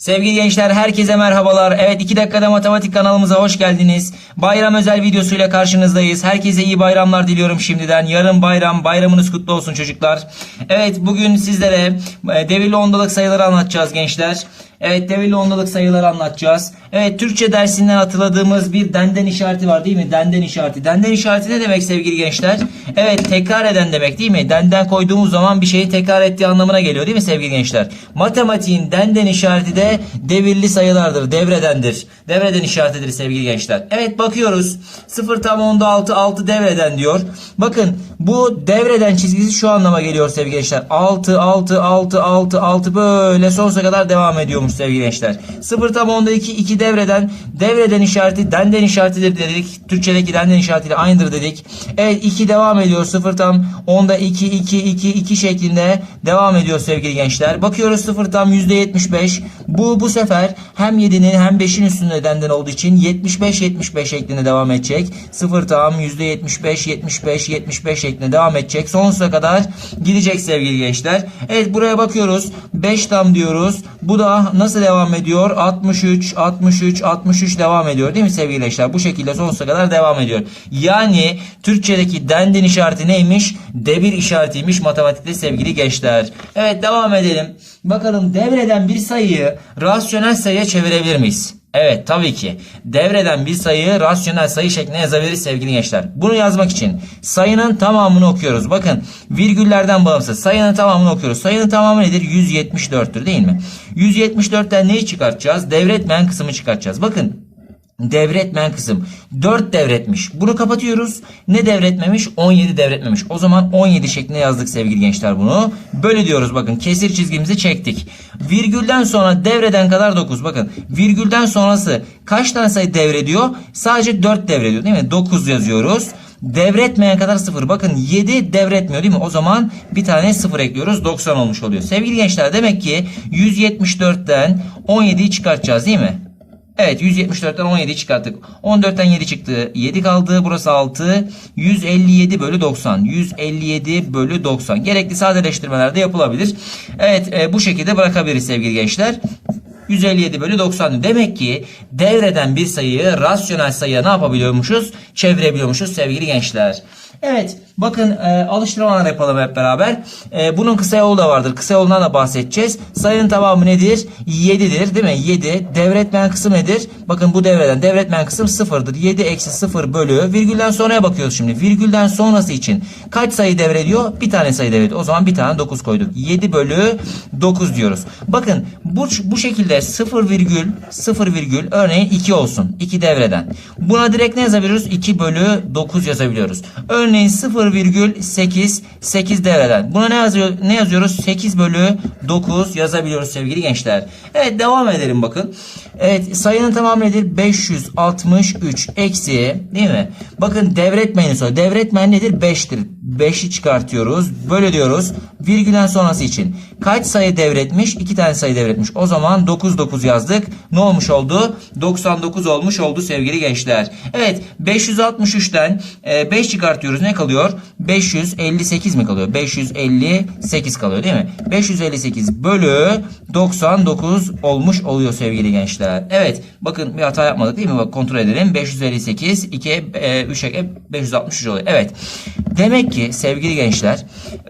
Sevgili gençler herkese merhabalar. Evet 2 dakikada matematik kanalımıza hoş geldiniz. Bayram özel videosuyla karşınızdayız. Herkese iyi bayramlar diliyorum şimdiden. Yarın bayram. Bayramınız kutlu olsun çocuklar. Evet bugün sizlere e, devirli ondalık sayıları anlatacağız gençler. Evet devirli ondalık sayıları anlatacağız. Evet Türkçe dersinden hatırladığımız bir denden işareti var değil mi? Denden işareti. Denden işareti ne demek sevgili gençler? Evet tekrar eden demek değil mi? Denden koyduğumuz zaman bir şeyi tekrar ettiği anlamına geliyor değil mi sevgili gençler? Matematiğin denden işareti de devirli sayılardır. Devredendir. Devreden işaretidir sevgili gençler. Evet bakıyoruz. 0 tam onda 6 6 devreden diyor. Bakın bu devreden çizgisi şu anlama geliyor sevgili gençler. 6 6 6 6 6 böyle sonsuza kadar devam ediyormuş sevgili gençler. 0 tam onda 2 2 devreden devreden işareti denden işaretidir dedik. Türkçedeki denden işaretiyle aynıdır dedik. Evet 2 devam ediyor. 0 tam onda 2 2 2 2 şeklinde devam ediyor sevgili gençler. Bakıyoruz 0 tam %75. Bu bu sefer hem 7'nin hem 5'in üstünde denden olduğu için 75 75 şeklinde devam edecek. 0 tam %75 75 75 şeklinde devam edecek. Sonsuza kadar gidecek sevgili gençler. Evet buraya bakıyoruz. 5 tam diyoruz. Bu da nasıl devam ediyor? 63 63 63 devam ediyor değil mi sevgili gençler? Bu şekilde sonsuza kadar devam ediyor. Yani Türkçedeki denden işareti neymiş? Devir işaretiymiş matematikte sevgili gençler. Evet devam edelim. Bakalım devreden bir sayıyı rasyonel sayıya çevirebilir miyiz? Evet tabii ki. Devreden bir sayıyı rasyonel sayı şeklinde yazabiliriz sevgili gençler. Bunu yazmak için sayının tamamını okuyoruz. Bakın virgüllerden bağımsız sayının tamamını okuyoruz. Sayının tamamı nedir? 174'tür değil mi? 174'ten neyi çıkartacağız? Devretmeyen kısmı çıkartacağız. Bakın Devretmeyen kısım 4 devretmiş. Bunu kapatıyoruz. Ne devretmemiş? 17 devretmemiş. O zaman 17 şeklinde yazdık sevgili gençler bunu. Böyle diyoruz bakın. Kesir çizgimizi çektik. Virgülden sonra devreden kadar 9. Bakın virgülden sonrası kaç tane sayı devrediyor? Sadece 4 devrediyor değil mi? 9 yazıyoruz. Devretmeyen kadar 0. Bakın 7 devretmiyor değil mi? O zaman bir tane 0 ekliyoruz. 90 olmuş oluyor. Sevgili gençler demek ki 174'ten 17'yi çıkartacağız değil mi? Evet 174'ten 17 çıkarttık. 14'ten 7 çıktı. 7 kaldı. Burası 6. 157 bölü 90. 157 bölü 90. Gerekli sadeleştirmeler de yapılabilir. Evet e, bu şekilde bırakabiliriz sevgili gençler. 157 bölü 90. Demek ki devreden bir sayıyı rasyonel sayıya ne yapabiliyormuşuz? Çevirebiliyormuşuz sevgili gençler. Evet bakın e, alıştırmalar yapalım hep beraber. E, bunun kısa yolu da vardır. Kısa yolundan da bahsedeceğiz. Sayının tamamı nedir? 7'dir değil mi? 7. Devretmeyen kısım nedir? Bakın bu devreden devretmeyen kısım 0'dır. 7 eksi 0 bölü. Virgülden sonraya bakıyoruz şimdi. Virgülden sonrası için kaç sayı devrediyor? Bir tane sayı devrediyor. O zaman bir tane 9 koyduk. 7 bölü 9 diyoruz. Bakın bu, bu şekilde 0 virgül 0 virgül örneğin 2 olsun. 2 devreden. Buna direkt ne yazabiliyoruz? 2 bölü 9 yazabiliyoruz. Örneğin 0,8 8 devreden. Buna ne yazıyor? Ne yazıyoruz? 8 bölü 9 yazabiliyoruz sevgili gençler. Evet devam edelim bakın. Evet sayının tamamı nedir? 563 eksi değil mi? Bakın devretmeyeni soruyor. Devretmen nedir? 5'tir. 5'i çıkartıyoruz. Böyle diyoruz. Virgülden sonrası için. Kaç sayı devretmiş? 2 tane sayı devretmiş. O zaman 9 9 yazdık. Ne olmuş oldu? 99 olmuş oldu sevgili gençler. Evet 563'ten 5 çıkartıyoruz. Ne kalıyor? 558 mi kalıyor? 558 kalıyor değil mi? 558 bölü 99 olmuş oluyor sevgili gençler. Evet bakın bir hata yapmadık değil mi? Bak kontrol edelim. 558 2 3 563 oluyor. Evet. Demek ki sevgili gençler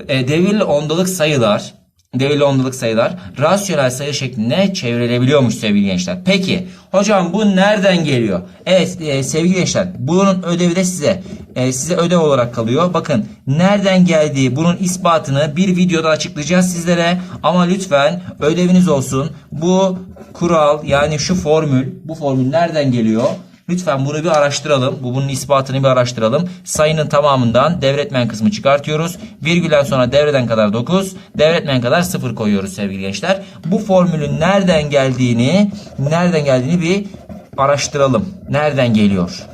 e, devirli ondalık sayılar devirli ondalık sayılar rasyonel sayı şeklinde çevrilebiliyormuş sevgili gençler. Peki hocam bu nereden geliyor? Evet e, sevgili gençler bunun ödevi de size e, size ödev olarak kalıyor. Bakın nereden geldiği bunun ispatını bir videoda açıklayacağız sizlere. Ama lütfen ödeviniz olsun. Bu kural yani şu formül bu formül nereden geliyor? Lütfen bunu bir araştıralım. Bu bunun ispatını bir araştıralım. Sayının tamamından devretmen kısmı çıkartıyoruz. Virgülden sonra devreden kadar 9, devretmen kadar 0 koyuyoruz sevgili gençler. Bu formülün nereden geldiğini, nereden geldiğini bir araştıralım. Nereden geliyor?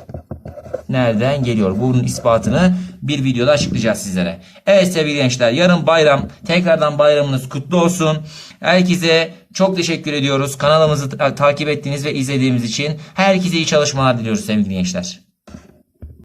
Nereden geliyor? Bunun ispatını bir videoda açıklayacağız sizlere. Evet sevgili gençler yarın bayram. Tekrardan bayramınız kutlu olsun. Herkese çok teşekkür ediyoruz. Kanalımızı takip ettiğiniz ve izlediğiniz için. Herkese iyi çalışmalar diliyoruz sevgili gençler.